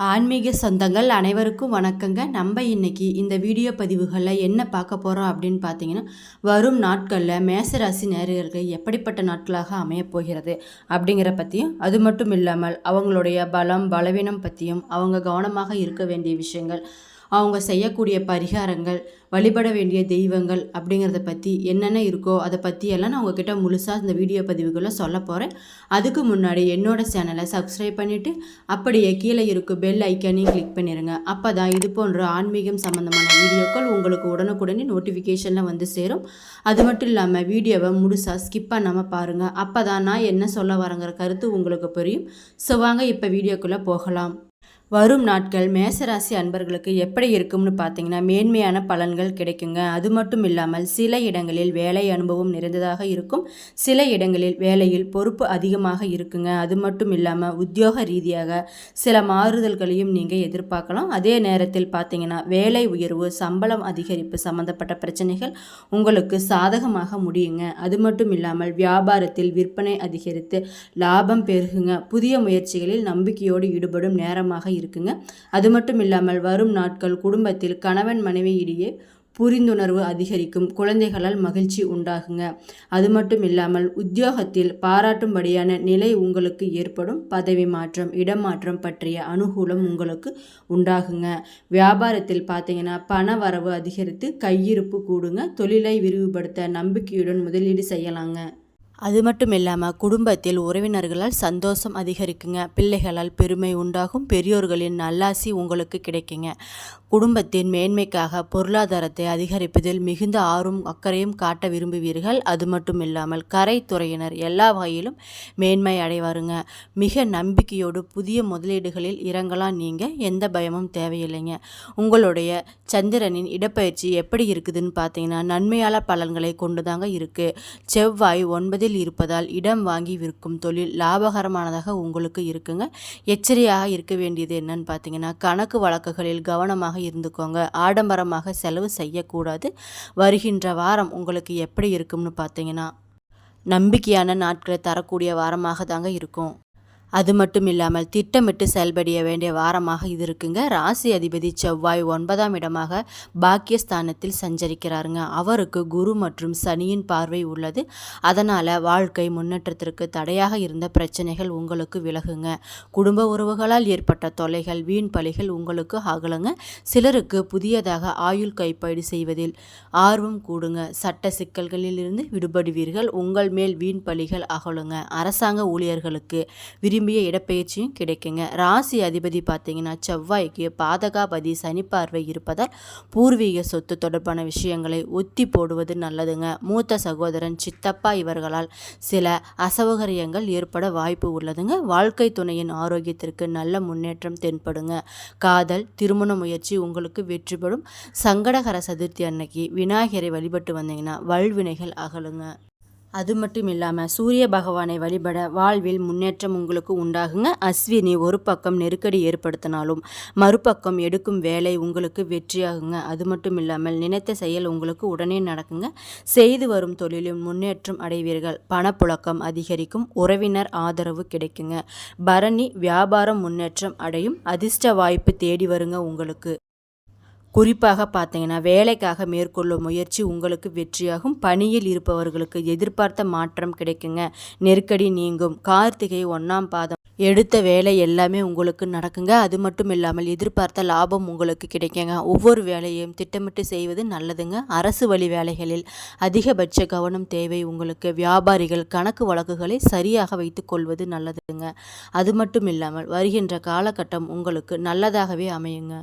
ஆன்மீக சொந்தங்கள் அனைவருக்கும் வணக்கங்க. நம்ம இன்னைக்கு இந்த வீடியோ பதிவுகளில் என்ன பார்க்க போகிறோம் அப்படின்னு பார்த்தீங்கன்னா வரும் நாட்களில் மேசராசி நேரர்கள் எப்படிப்பட்ட நாட்களாக அமையப் போகிறது அப்படிங்கிற பற்றியும் அது மட்டும் இல்லாமல் அவங்களுடைய பலம் பலவீனம் பற்றியும் அவங்க கவனமாக இருக்க வேண்டிய விஷயங்கள் அவங்க செய்யக்கூடிய பரிகாரங்கள் வழிபட வேண்டிய தெய்வங்கள் அப்படிங்கிறத பற்றி என்னென்ன இருக்கோ அதை பற்றியெல்லாம் நான் உங்ககிட்ட முழுசாக இந்த வீடியோ பதிவுகளை சொல்ல போகிறேன் அதுக்கு முன்னாடி என்னோட சேனலை சப்ஸ்கிரைப் பண்ணிவிட்டு அப்படியே கீழே இருக்கும் பெல் ஐக்கானையும் கிளிக் பண்ணிடுங்க அப்போ தான் இது போன்ற ஆன்மீகம் சம்மந்தமான வீடியோக்கள் உங்களுக்கு உடனுக்குடனே நோட்டிஃபிகேஷனில் வந்து சேரும். அது மட்டும் இல்லாமல் வீடியோவை முழுசாக ஸ்கிப் பண்ணாமல் பாருங்கள் அப்போ தான் நான் என்ன சொல்ல வரங்கிற கருத்து உங்களுக்கு புரியும். ஸோ வாங்க இப்போ வீடியோக்குள்ளே போகலாம். வரும் நாட்கள் மேசராசி அன்பர்களுக்கு எப்படி இருக்கும்னு பார்த்தீங்கன்னா மேன்மையான பலன்கள் கிடைக்குங்க. அது மட்டும் இல்லாமல் சில இடங்களில் வேலை அனுபவம் நிறைந்ததாக இருக்கும். சில இடங்களில் வேலையில் பொறுப்பு அதிகமாக இருக்குங்க. அது மட்டும் இல்லாமல் உத்தியோக ரீதியாக சில மாறுதல்களையும் நீங்கள் எதிர்பார்க்கலாம். அதே நேரத்தில் பார்த்தீங்கன்னா வேலை உயர்வு சம்பளம் அதிகரிப்பு சம்பந்தப்பட்ட பிரச்சனைகள் உங்களுக்கு சாதகமாக முடியுங்க. அது மட்டும் இல்லாமல் வியாபாரத்தில் விற்பனை அதிகரித்து லாபம் பெருகுங்க. புதிய முயற்சிகளில் நம்பிக்கையோடு ஈடுபடும் நேரமாக இருக்குங்க. அது மட்டும் இல்லாமல் வரும் நாட்கள் குடும்பத்தில் கணவன் மனைவி இடையே புரிந்துணர்வு அதிகரிக்கும். குழந்தைகளால் மகிழ்ச்சி உண்டாகுங்க. அது மட்டும் இல்லாமல் உத்தியோகத்தில் பாராட்டும்படியான நிலை உங்களுக்கு ஏற்படும். பதவி மாற்றம் இடமாற்றம் பற்றிய அனுகூலம் உங்களுக்கு உண்டாகுங்க. வியாபாரத்தில் பார்த்தீங்கன்னா பண வரவு அதிகரித்து கையிருப்பு கூடுங்க. தொழிலை விரிவுபடுத்த நம்பிக்கையுடன் முதலீடு செய்யலாங்க. அது மட்டும் இல்லாமல் குடும்பத்தில் உறவினர்களால் சந்தோஷம் அதிகரிக்குங்க. பிள்ளைகளால் பெருமை உண்டாகும். பெரியோர்களின் நல்லாசி உங்களுக்கு கிடைக்குங்க. குடும்பத்தின் மேன்மைக்காக பொருளாதாரத்தை அதிகரிப்பதில் மிகுந்த ஆர்வம் அக்கறையும் காட்ட விரும்புவீர்கள். அது மட்டும் இல்லாமல் கரைத்துறையினர் எல்லா வகையிலும் மேன்மை அடைவாருங்க. மிக நம்பிக்கையோடு புதிய முதலீடுகளில் இறங்கலாம் நீங்கள் எந்த பயமும் தேவையில்லைங்க. உங்களுடைய சந்திரனின் இடப்பயிற்சி எப்படி இருக்குதுன்னு பார்த்தீங்கன்னா நன்மையால பலன்களை கொண்டு தாங்க இருக்குது செவ்வாய் ஒன்பதில் இருப்பதால் இடம் வாங்கி விற்கும் தொழில் லாபகரமானதாக உங்களுக்கு இருக்குங்க. எச்சரியாக இருக்க வேண்டியது என்னன்னு பார்த்தீங்கன்னா கணக்கு வழக்குகளில் கவனமாக இருந்துக்கோங்க. ஆடம்பரமாக செலவு செய்யக்கூடாது. வருகின்ற வாரம் உங்களுக்கு எப்படி இருக்கும்னு பார்த்தீங்கன்னா நம்பிக்கையான நாட்களை தரக்கூடிய வாரமாக தாங்க இருக்கும். அது மட்டும் இல்லாமல் திட்டமிட்டு செயல்படிய வேண்டிய வாரமாக இது இருக்குங்க. ராசி அதிபதி செவ்வாய் ஒன்பதாம் இடமாக பாக்கியஸ்தானத்தில் சஞ்சரிக்கிறாருங்க. அவருக்கு குரு மற்றும் சனியின் பார்வை உள்ளது. அதனால் வாழ்க்கை முன்னேற்றத்திற்கு தடையாக இருந்த பிரச்சனைகள் உங்களுக்கு விலகுங்க. குடும்ப உறவுகளால் ஏற்பட்ட தொல்லைகள் வீண் பலிகள் உங்களுக்கு அகலுங்க. சிலருக்கு புதியதாக ஆயுள் கைப்பயிடு செய்வதில் ஆர்வம் கூடுங்க. சட்ட சிக்கல்களிலிருந்து விடுபடுவீர்கள். உங்கள் மேல் வீண் பலிகள் அகலுங்க. அரசாங்க ஊழியர்களுக்கு விரி விரும்பிய இடப்பெயர்ச்சியும் கிடைக்குங்க. ராசி அதிபதி பார்த்தீங்கன்னா செவ்வாய்க்கு பாதகாபதி சனி பார்வை இருப்பதால் பூர்வீக சொத்து தொடர்பான விஷயங்களை ஒத்தி போடுவது நல்லதுங்க. மூத்த சகோதரன் சித்தப்பா இவர்களால் சில அசௌகரியங்கள் ஏற்பட வாய்ப்பு உள்ளதுங்க. வாழ்க்கை துணையின் ஆரோக்கியத்திற்கு நல்ல முன்னேற்றம் தென்படுங்க. காதல் திருமண முயற்சி உங்களுக்கு வெற்றிபடும் சங்கடகர சதுர்த்தி அன்னைக்கு விநாயகரை வழிபட்டு வந்தீங்கன்னா வல்வினைகள் அகலுங்க. அது மட்டும் இல்லாமல் சூரிய பகவானை வழிபட வாழ்வில் முன்னேற்றம் உங்களுக்கு உண்டாகுங்க. அஸ்வினி ஒரு பக்கம் நெருக்கடி ஏற்படுத்தினாலும் மறுபக்கம் எடுக்கும் வேலை உங்களுக்கு வெற்றியாகுங்க. அது மட்டும் இல்லாமல் நினைத்த செயல் உங்களுக்கு உடனே நடக்குங்க. செய்து வரும் தொழிலும் முன்னேற்றம் அடைவீர்கள். பணப்புழக்கம் அதிகரிக்கும். உறவினர் ஆதரவு கிடைக்குங்க. பரணி வியாபாரம் முன்னேற்றம் அடையும். அதிர்ஷ்ட வாய்ப்பு தேடி வருங்க உங்களுக்கு. குறிப்பாக பார்த்தீங்கன்னா வேலைக்காக மேற்கொள்ளும் முயற்சி உங்களுக்கு வெற்றியாகும். பணியில் இருப்பவர்களுக்கு எதிர்பார்த்த மாற்றம் கிடைக்குங்க. நெருக்கடி நீங்கும். கார்த்திகை ஒன்றாம் பாதம். எடுத்த வேலை எல்லாமே உங்களுக்கு நடக்குங்க. அது மட்டும் இல்லாமல் எதிர்பார்த்த லாபம் உங்களுக்கு கிடைக்குங்க. ஒவ்வொரு வேலையையும் திட்டமிட்டு செய்வது நல்லதுங்க. அரசு வழி வேலைகளில் அதிகபட்ச கவனம் தேவை உங்களுக்கு. வியாபாரிகள் கணக்கு வழக்குகளை சரியாக வைத்துக்கொள்வது நல்லதுங்க. அது மட்டும் இல்லாமல் வருகின்ற காலகட்டம் உங்களுக்கு நல்லதாகவே அமையுங்க.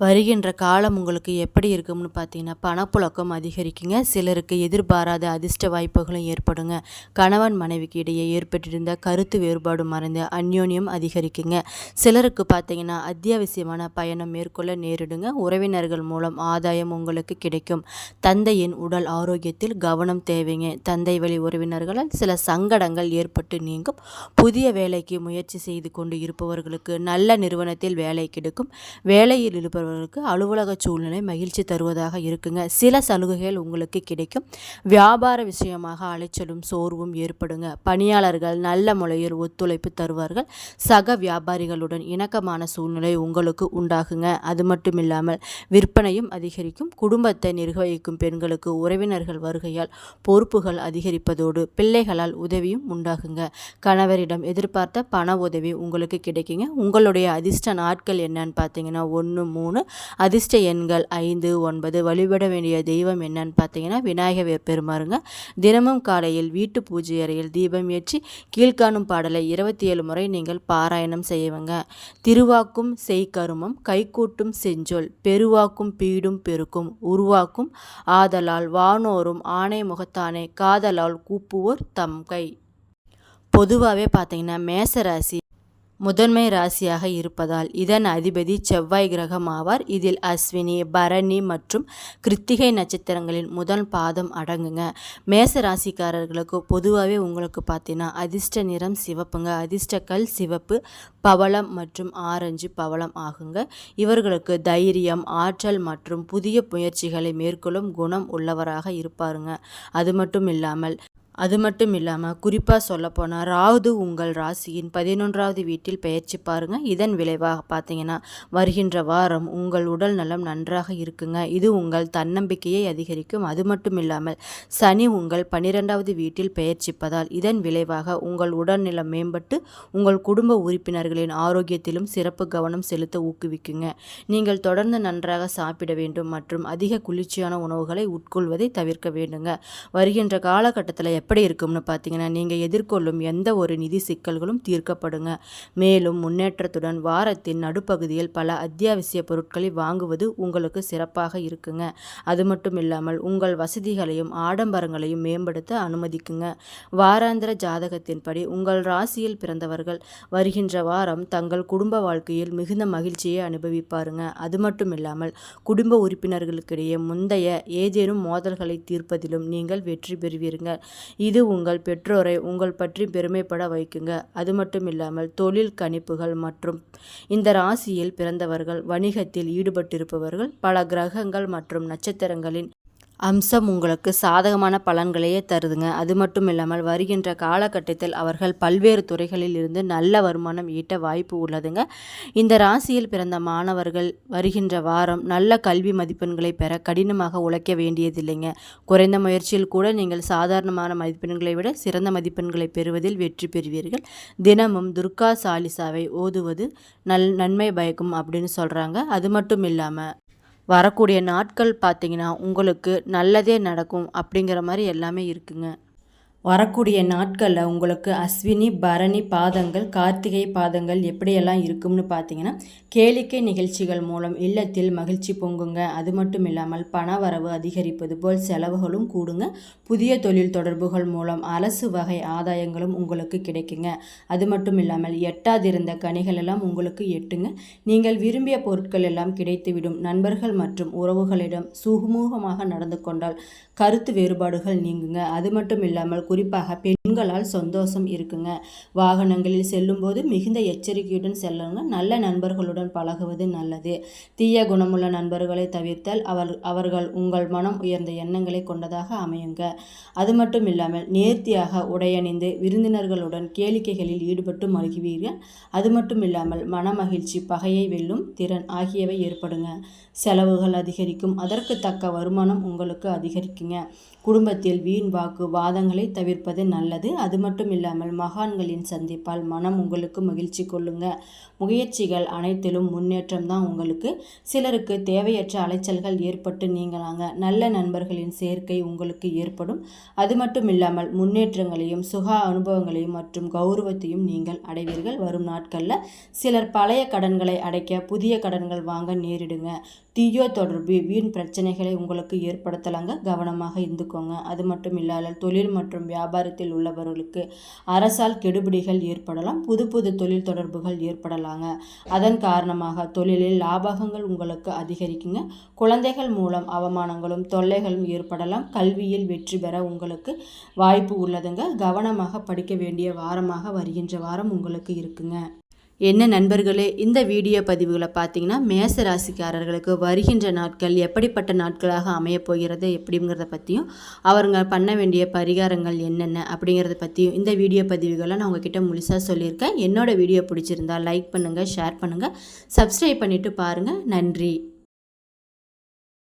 வருகின்ற காலம் உங்களுக்கு எப்படி இருக்கும்னு பார்த்தீங்கன்னா பணப்புழக்கம் அதிகரிக்குங்க. சிலருக்கு எதிர்பாராத அதிர்ஷ்ட வாய்ப்புகளும் ஏற்படுங்க. கணவன் மனைவிக்கு இடையே ஏற்பட்டிருந்த கருத்து வேறுபாடு மறைந்து அந்யோன்யம் அதிகரிக்குங்க. சிலருக்கு பார்த்தீங்கன்னா அத்தியாவசியமான பயணம் மேற்கொள்ள நேரிடுங்க. உறவினர்கள் மூலம் ஆதாயம் உங்களுக்கு கிடைக்கும். தந்தையின் உடல் ஆரோக்கியத்தில் கவனம் தேவைங்க. தந்தை வழி உறவினர்களால் சில சங்கடங்கள் ஏற்பட்டு நீங்கும். புதிய வேலைக்கு முயற்சி செய்து கொண்டு இருப்பவர்களுக்கு நல்ல நிறுவனத்தில் வேலை கிடைக்கும். வேலையில் இருப்பவர் இருப்பவர்களுக்கு அலுவலக சூழ்நிலை மகிழ்ச்சி தருவதாக இருக்குங்க. சில சலுகைகள் உங்களுக்கு கிடைக்கும். வியாபார விஷயமாக அலைச்சலும் சோர்வும் ஏற்படுங்க. பணியாளர்கள் நல்ல முறையில் ஒத்துழைப்பு தருவார்கள். சக வியாபாரிகளுடன் இணக்கமான சூழ்நிலை உங்களுக்கு உண்டாகுங்க. அது மட்டும் இல்லாமல் விற்பனையும் அதிகரிக்கும். குடும்பத்தை நிர்வகிக்கும் பெண்களுக்கு உறவினர்கள் வருகையால் பொறுப்புகள் அதிகரிப்பதோடு பிள்ளைகளால் உதவியும் உண்டாகுங்க. கணவரிடம் எதிர்பார்த்த பண உதவி உங்களுக்கு கிடைக்குங்க. உங்களுடைய அதிர்ஷ்ட நாட்கள் என்னன்னு பார்த்தீங்கன்னா ஒன்று மூணு அதிர்ஷ்ட எண்கள் ஐந்து ஒன்பது. வழிபட வேண்டிய தெய்வம் என்னன்னு பார்த்தீங்கன்னா விநாயகர் பெருமாறுங்க தினமும் காலையில் வீட்டு பூஜை அறையில் தீபம் ஏற்றி கீழ்காணும் பாடலை இருபத்தி ஏழு முறை நீங்கள் பாராயணம் செய்வங்க. திருவாக்கும் செய்கருமம் கைகூட்டும் செஞ்சொல் பெருவாக்கும் பீடும் பெருக்கும் உருவாக்கும் ஆதலால் வானோரும் ஆணை முகத்தானே காதலால் கூப்புவோர் தம் கை பொதுவாகவே பார்த்தீங்கன்னா மேசராசி முதன்மை ராசியாக இருப்பதால் இதன் அதிபதி செவ்வாய் கிரகம் ஆவார். இதில் அஸ்வினி பரணி மற்றும் கிருத்திகை நட்சத்திரங்களின் முதல் பாதம் அடங்குங்க. மேச ராசிக்காரர்களுக்கு பொதுவாகவே உங்களுக்கு பார்த்தீங்கன்னா அதிர்ஷ்ட நிறம் சிவப்புங்க. அதிர்ஷ்ட கல் சிவப்பு பவளம் மற்றும் ஆரஞ்சு பவளம் ஆகுங்க. இவர்களுக்கு தைரியம் ஆற்றல் மற்றும் புதிய முயற்சிகளை மேற்கொள்ளும் குணம் உள்ளவராக இருப்பாருங்க. அது மட்டும் இல்லாமல் அது மட்டும் இல்லாமல் குறிப்பாக சொல்லப்போனால் ராவது உங்கள் ராசியின் பதினொன்றாவது வீட்டில் பயிற்சி பாருங்கள் இதன் விளைவாக பார்த்தீங்கன்னா வருகின்ற வாரம் உங்கள் உடல் நலம் நன்றாக இருக்குங்க. இது உங்கள் தன்னம்பிக்கையை அதிகரிக்கும். அது மட்டும் இல்லாமல் சனி உங்கள் பன்னிரெண்டாவது வீட்டில் பயிற்சிப்பதால் இதன் விளைவாக உங்கள் உடல்நலம் மேம்பட்டு உங்கள் குடும்ப உறுப்பினர்களின் ஆரோக்கியத்திலும் சிறப்பு கவனம் செலுத்த ஊக்குவிக்குங்க. நீங்கள் தொடர்ந்து நன்றாக சாப்பிட வேண்டும் மற்றும் அதிக குளிர்ச்சியான உணவுகளை உட்கொள்வதை தவிர்க்க வேண்டுங்க. வருகின்ற காலகட்டத்தில் எப்படி இருக்கும்னு பார்த்தீங்கன்னா நீங்கள் எதிர்கொள்ளும் எந்த ஒரு நிதி சிக்கல்களும் தீர்க்கப்படுங்க. மேலும் முன்னேற்றத்துடன் வாரத்தின் நடுப்பகுதியில் பல அத்தியாவசிய பொருட்களை வாங்குவது உங்களுக்கு சிறப்பாக இருக்குங்க. அது மட்டும் இல்லாமல் உங்கள் வசதிகளையும் ஆடம்பரங்களையும் மேம்படுத்த அனுமதிக்குங்க. வாராந்திர ஜாதகத்தின்படி உங்கள் ராசியில் பிறந்தவர்கள் வருகின்ற வாரம் தங்கள் குடும்ப வாழ்க்கையில் மிகுந்த மகிழ்ச்சியை அனுபவிப்பாருங்க. அது மட்டும் இல்லாமல் குடும்ப உறுப்பினர்களுக்கிடையே முந்தைய ஏதேனும் மோதல்களை தீர்ப்பதிலும் நீங்கள் வெற்றி பெறுவீர்கள் இது உங்கள் பெற்றோரை உங்கள் பற்றி பெருமைப்பட வைக்குங்க. அது மட்டும் இல்லாமல் தொழில் கணிப்புகள் மற்றும் இந்த ராசியில் பிறந்தவர்கள் வணிகத்தில் ஈடுபட்டிருப்பவர்கள் பல கிரகங்கள் மற்றும் நட்சத்திரங்களின் அம்சம் உங்களுக்கு சாதகமான பலன்களையே தருதுங்க. அது மட்டும் இல்லாமல் வருகின்ற காலகட்டத்தில் அவர்கள் பல்வேறு துறைகளில் இருந்து நல்ல வருமானம் ஈட்ட வாய்ப்பு உள்ளதுங்க. இந்த ராசியில் பிறந்த மாணவர்கள் வருகின்ற வாரம் நல்ல கல்வி மதிப்பெண்களை பெற கடினமாக உழைக்க வேண்டியதில்லைங்க. குறைந்த முயற்சியில் கூட நீங்கள் சாதாரணமான மதிப்பெண்களை விட சிறந்த மதிப்பெண்களை பெறுவதில் வெற்றி பெறுவீர்கள். தினமும் துர்கா சாலிசாவை ஓதுவது நல் நன்மை பயக்கும் அப்படின்னு சொல்கிறாங்க அது மட்டும் இல்லாமல் வரக்கூடிய நாட்கள் பார்த்திங்கன்னா உங்களுக்கு நல்லதே நடக்கும் அப்படிங்கிற மாதிரி எல்லாமே இருக்குங்க. வரக்கூடிய நாட்களில் உங்களுக்கு அஸ்வினி பரணி பாதங்கள் கார்த்திகை பாதங்கள் எப்படியெல்லாம் இருக்கும்னு பார்த்தீங்கன்னா கேளிக்கை நிகழ்ச்சிகள் மூலம் இல்லத்தில் மகிழ்ச்சி பொங்குங்க. அது மட்டும் இல்லாமல் பண வரவு அதிகரிப்பது போல் செலவுகளும் கூடுங்க. புதிய தொழில் தொடர்புகள் மூலம் அரசு வகை ஆதாயங்களும் உங்களுக்கு கிடைக்குங்க. அது மட்டும் இல்லாமல் எட்டாதிருந்த கனிகள் எல்லாம் உங்களுக்கு எட்டுங்க. நீங்கள் விரும்பிய பொருட்கள் எல்லாம் கிடைத்துவிடும். நண்பர்கள் மற்றும் உறவுகளிடம் சுமூகமாக நடந்து கொண்டால் கருத்து வேறுபாடுகள் நீங்குங்க. அது மட்டும் இல்லாமல் குறிப்பாக பெண்களால் சந்தோஷம் இருக்குங்க. வாகனங்களில் செல்லும்போது மிகுந்த எச்சரிக்கையுடன் செல்லுங்க. நல்ல நண்பர்களுடன் பழகுவது நல்லது. தீய குணமுள்ள நண்பர்களை தவிர்த்தால் அவர் அவர்கள் உங்கள் மனம் உயர்ந்த எண்ணங்களை கொண்டதாக அமையுங்க. அது மட்டும் இல்லாமல் நேர்த்தியாக உடையணிந்து விருந்தினர்களுடன் கேளிக்கைகளில் ஈடுபட்டு மகிழ்வீர்கள். அது மட்டும் இல்லாமல் மன மகிழ்ச்சி பகையை வெல்லும் திறன் ஆகியவை ஏற்படுங்க. செலவுகள் அதிகரிக்கும். அதற்கு தக்க வருமானம் உங்களுக்கு அதிகரிக்குங்க. குடும்பத்தில் வீண் வாக்கு வாதங்களை தவிர்ப்பது நல்லது. அது மட்டும் இல்லாமல் மகான்களின் சந்திப்பால் மனம் உங்களுக்கு மகிழ்ச்சி கொள்ளுங்க. முயற்சிகள் அனைத்திலும் முன்னேற்றம் தான் உங்களுக்கு. சிலருக்கு தேவையற்ற அலைச்சல்கள் ஏற்பட்டு நீங்களாங்க நல்ல நண்பர்களின் சேர்க்கை உங்களுக்கு ஏற்படும். அது மட்டும் இல்லாமல் முன்னேற்றங்களையும் சுக அனுபவங்களையும் மற்றும் கௌரவத்தையும் நீங்கள் அடைவீர்கள். வரும் நாட்களில் சிலர் பழைய கடன்களை அடைக்க புதிய கடன்கள் வாங்க நேரிடுங்க. தீயோ தொடர்பு வீண் பிரச்சனைகளை உங்களுக்கு ஏற்படுத்தலாங்க. கவனமாக இருந்துக்கோங்க. அது மட்டும் இல்லாமல் தொழில் மற்றும் வியாபாரத்தில் உள்ளவர்களுக்கு அரசால் கெடுபிடிகள் ஏற்படலாம். புது புது தொழில் தொடர்புகள் ஏற்படலாங்க. அதன் காரணமாக தொழிலில் லாபகங்கள் உங்களுக்கு அதிகரிக்குங்க. குழந்தைகள் மூலம் அவமானங்களும் தொல்லைகளும் ஏற்படலாம். கல்வியில் வெற்றி பெற உங்களுக்கு வாய்ப்பு உள்ளதுங்க. கவனமாக படிக்க வேண்டிய வாரமாக வருகின்ற வாரம் உங்களுக்கு இருக்குங்க. என்ன நண்பர்களே இந்த வீடியோ பதிவுகளை பார்த்தீங்கன்னா மேச ராசிக்காரர்களுக்கு வருகின்ற நாட்கள் எப்படிப்பட்ட நாட்களாக அமையப் போகிறது எப்படிங்கிறத பற்றியும் அவருங்க பண்ண வேண்டிய பரிகாரங்கள் என்னென்ன அப்படிங்கிறத பற்றியும் இந்த வீடியோ பதிவுகளை நான் உங்ககிட்ட முழுசாக சொல்லியிருக்கேன். என்னோடய வீடியோ பிடிச்சிருந்தா லைக் பண்ணுங்கள் ஷேர் பண்ணுங்கள் சப்ஸ்கிரைப் பண்ணிவிட்டு பாருங்கள் நன்றி.